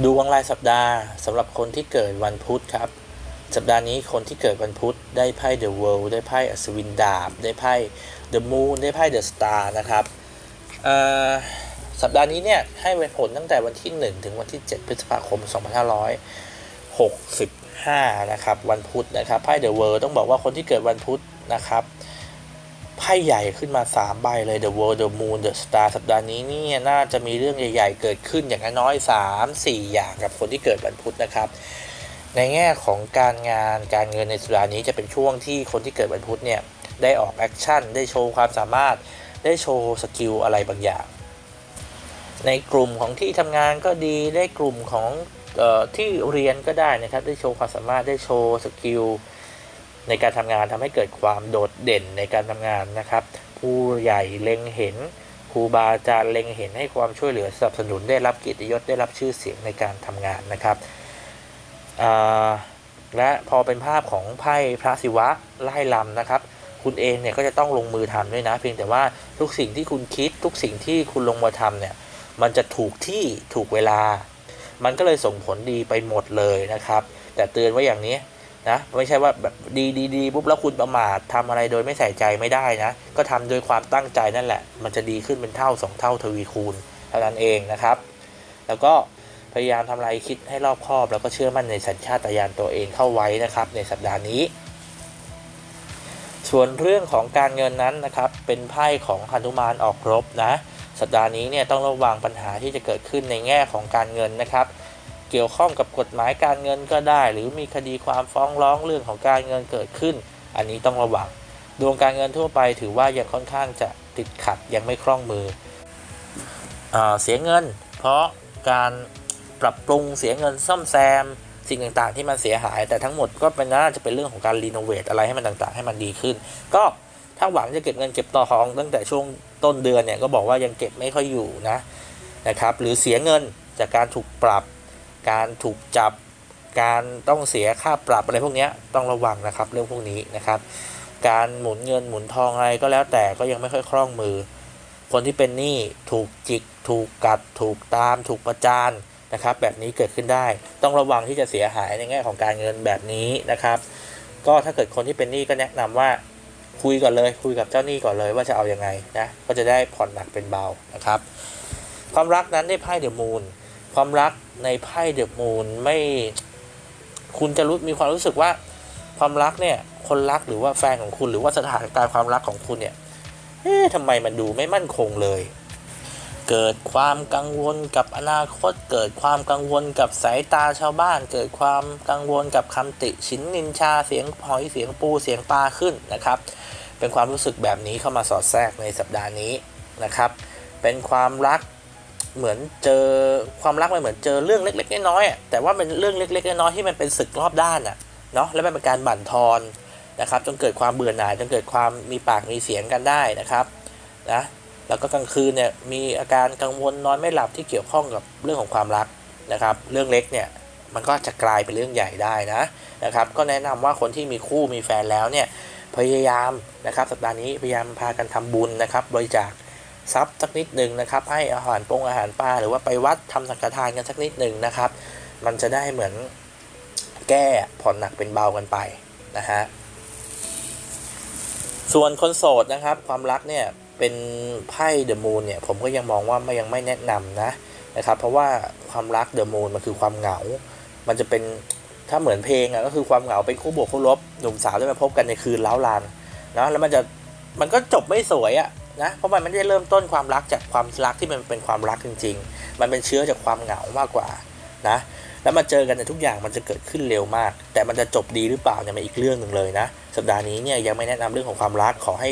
ดูวังรายสัปดาห์สำหรับคนที่เกิดวันพุธครับ สัปดาห์นี้คนที่เกิดวันพุธได้ไพ่ The World ได้ไพ่อัศวินดาบ ได้ไพ่ The Moon ได้ไพ่ The Star นะครับสัปดาห์นี้เนี่ยให้ผลตั้งแต่วันที่ 1 ถึงวันที่ 7 พฤษภาคม 2565 นะครับ วันพุธนะครับไพ่ The World ต้องบอกว่าคนที่เกิดวันพุธนะครับ ไพ่ใหญ่ขึ้นมา 3 ใบเลย The World The Moon The Star สัปดาห์นี้เนี่ยน่าจะมีเรื่องใหญ่ ๆ เกิดขึ้นอย่างน้อย 3 4 อย่างกับคนที่เกิดวันพุธนะครับ ในแง่ของการงานการเงินในสัปดาห์นี้จะเป็นช่วงที่คนที่เกิดวันพุธเนี่ยได้ออกแอคชั่นได้โชว์ความสามารถได้โชว์สกิลอะไรบางอย่าง ในกลุ่มของที่ทำงานก็ดีได้กลุ่มของออที่เรียนก็ได้นะครับได้โชว์ความสามารถได้โชว์สกิล ในการทำงานทำให้เกิดความโดดเด่นในการทำงานนะครับ ผู้ใหญ่เล็งเห็นครูบาอาจารย์เล็งเห็นให้ความช่วยเหลือสนับสนุนได้รับเกียรติยศได้รับชื่อเสียงในการทำงานนะครับและพอเป็นภาพของไพ่พระศิวะไล่ลำนะครับ คุณเองเนี่ยก็จะต้องลงมือทำด้วยนะ เพียงแต่ว่าทุกสิ่งที่คุณคิดทุกสิ่งที่คุณลงมือทำเนี่ยมันจะถูกที่ถูกเวลา มันก็เลยส่งผลดีไปหมดเลยนะครับ แต่เตือนไว้อย่างนี้ นะไม่ใช่ว่าแบบดีดีดีปุ๊บแล้วคุณประมาททำอะไรโดยไม่ใส่ใจไม่ได้นะ ก็ทำโดยความตั้งใจนั่นแหละ มันจะดีขึ้นเป็นเท่าสองเท่าทวีคูณเท่านั้นเองนะครับ แล้วก็พยายามทำอะไรคิดให้รอบคอบ แล้วก็เชื่อมั่นในสัญชาตญาณตัวเองเข้าไว้นะครับ ในสัปดาห์นี้ ส่วนเรื่องของการเงินนั้นนะครับ เป็นไพ่ของหนุมานออกรบนะ สัปดาห์นี้เนี่ยต้องระวังปัญหาที่จะเกิดขึ้นในแง่ของการเงินนะครับ เกี่ยวข้องกับกฎหมายการเงินก็ได้ หรือมีคดีความฟ้องร้องเรื่องของการเงินเกิดขึ้น อันนี้ต้องระวังดวงการเงินทั่วไปถือว่ายังค่อนข้างจะติดขัดยังไม่คล่องมืออเสียเงิน เพราะการปรับปรุงเสียเงินซ่อมแซม สิ่งต่างๆ ที่มันเสียหาย แต่ทั้งหมดก็เป็นน่าจะเป็นเรื่องของการรีโนเวทอะไรให้มันต่างๆ ให้มันดีขึ้น ก็ถ้าหวังจะเก็บเงินเก็บต่อของตั้งแต่ช่วงต้นเดือนเนี่ยก็บอกว่ายังเก็บไม่ค่อยอยู่นะนะครับ หรือเสียเงินจากการถูกปรับ การถูกจับ การต้องเสียค่าปรับอะไรพวกนี้ต้องระวังนะครับเรื่องพวกนี้นะครับ การหมุนเงินหมุนทองอะไรก็แล้วแต่ก็ยังไม่ค่อยคล่องมือ คนที่เป็นหนี้ถูกจิก ถูกกัด ถูกตาม ถูกประจานนะครับ แบบนี้เกิดขึ้นได้ ต้องระวังที่จะเสียหายในแง่ของการเงินแบบนี้นะครับ ก็ถ้าเกิดคนที่เป็นหนี้ก็แนะนำว่าคุยก่อนเลย คุยกับเจ้าหนี้ก่อนเลยว่าจะเอาอยัางไงนะก็จะได้ผ่อนหนักเป็นเบานะครับ ความรักนั้นได้ไพ่เดอะมูน ความรักในไพ่เดอะมูนไม่ คุณจะรู้มีความรู้สึกว่าความรักเนี่ย คนรักหรือว่าแฟนของคุณหรือว่าสถานการณ์ความรักของคุณเนี่ยเอ๊ะทำไมมันดูไม่มั่นคงเลย เกิดความกังวลกับอนาคต เกิดความกังวลกับสายตาชาวบ้าน เกิดความกังวลกับคำติชินนินชาเสียงหอยเสียงปูเสียงปลาขึ้นนะครับ เป็นความรู้สึกแบบนี้เข้ามาสอดแทรกในสัปดาห์นี้นะครับ เป็นความรัก เหมือนเจอความรักมันเหมือนเจอเรื่องเล็กๆน้อยๆแต่ว่าเป็นเรื่องเล็กๆน้อยๆที่มันเป็นศึกรอบด้านอะเนาะแล้วมันเป็นการบั่นทอนนะครับ จนเกิดความเบื่อหน่ายจนเกิดความมีปากมีเสียงกันได้นะครับนะแล้วก็กลางคืนเนี่ยมีอาการกังวลนอนไม่หลับที่เกี่ยวข้องกับเรื่องของความรักนะครับ เรื่องเล็กเนี่ยมันก็จะกลายเป็นเรื่องใหญ่ได้นะนะครับ ก็แนะนำว่าคนที่มีคู่มีแฟนแล้วเนี่ยพยายามนะครับสัปดาห์นี้พยายามพากันทำบุญนะครับ บริจาค ทรัพย์สักนิดหนึ่งนะครับ ให้อาหารปงอาหารปลาหรือว่าไปวัดทำสังฆทานกันสักนิดหนึ่งนะครับ มันจะได้เหมือนแก้ผ่อนหนักเป็นเบากันไปนะฮะส่วนคนโสดนะครับ ความรักเนี่ยเป็นไพ่เดอะมูนเนี่ยผมก็ยังมองว่าไม่ยังไม่แนะนำนะนะครับ เพราะว่าความรักเดอะมูนมันคือความเหงา มันจะเป็นถ้าเหมือนเพลงอะก็คือความเหงาเป็นคู่บวกคู่ลบหนุ่มสาวได้มาพบกันในคืนเล้าลานนะแล้วมันจะมันก็จบไม่สวยอะ นะเพราะมันไม่ได้เริ่มต้นความรักจากความรักที่มันเป็นความรักจริง ๆ มันเป็นเชื้อจากความเหงามากกว่านะแล้วมาเจอกันในยทุกอย่างมันจะเกิดขึ้นเร็วมาก แต่มันจะจบดีหรือเปล่าเนี่ยมันอีกเรื่องหนึ่งเลยนะ สัปดาห์นี้เนี่ยยังไม่แนะนำเรื่องของความรักขอให้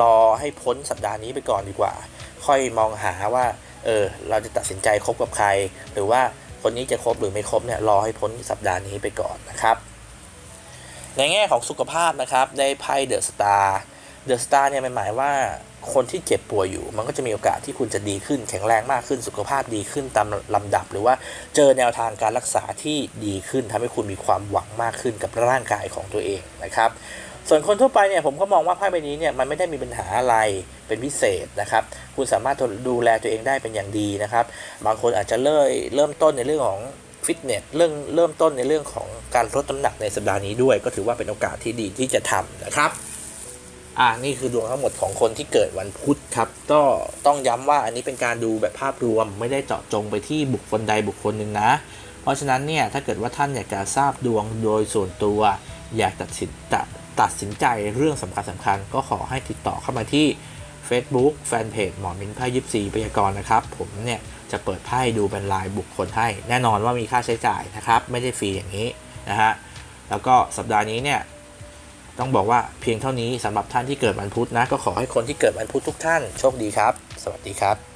รอให้พ้นสัปดาห์นี้ไปก่อนดีกว่า ค่อยมองหาว่าเออเราจะตัดสินใจคบกับใคร หรือว่าคนนี้จะคบหรือไม่คบเนี่ยรอให้พ้นสัปดาห์นี้ไปก่อนนะครับ ในแง่ของสุขภาพนะครับได้ไพ่เดอะสตาร์ เดอะสตาร์เนี่ยมันหมายว่าคนที่เจ็บป่วยอยู่ มันก็จะมีโอกาสที่คุณจะดีขึ้น แข็งแรงมากขึ้นสุขภาพดีขึ้นตามลำดับ หรือว่าเจอแนวทางการรักษาที่ดีขึ้นทำให้คุณมีความหวังมากขึ้นกับร่างกายของตัวเองนะครับ ส่วนคนทั่วไปเนี่ยผมก็มองว่าไพ่ใบนี้เนี่ยมันไม่ได้มีปัญหาอะไรเป็นพิเศษนะครับ คุณสามารถดูแลตัวเองได้เป็นอย่างดีนะครับ บางคนอาจจะเริ่มเริ่มต้นในเรื่องของฟิตเนสเรื่องเริ่มต้นในเรื่องของการลดน้ำหนักในสัปดาห์นี้ด้วย ก็ถือว่าเป็นโอกาสที่ดีที่จะทำนะครับ อ่านี่คือดวงทั้งหมดของคนที่เกิดวันพุธครับ ก็ต้องย้ำว่าอันนี้เป็นการดูแบบภาพรวมไม่ได้เจาะจงไปที่บุคคลใดบุคคลหนึ่งนะ เพราะฉะนั้นเนี่ยถ้าเกิดว่าท่านอยากจะทราบดวงโดยส่วนตัว อยากตัดสินตัดตัดสินใจเรื่องสำคัญสำคัญๆก็ขอให้ติดต่อเข้ามาที่ Facebook แฟนเพจหมอมินไพ่ยิปซีพยากรณ์นะครับ ผมเนี่ยจะเปิดไพ่ดูเป็นรายบุคคลให้ แน่นอนว่ามีค่าใช้จ่ายนะครับ ไม่ได้ฟรีอย่างนี้นะฮะแล้วก็สัปดาห์นี้เนี่ย ต้องบอกว่าเพียงเท่านี้สำหรับท่านที่เกิดวันพุธนะ ก็ขอให้คนที่เกิดวันพุธทุกท่านโชคดีครับ สวัสดีครับ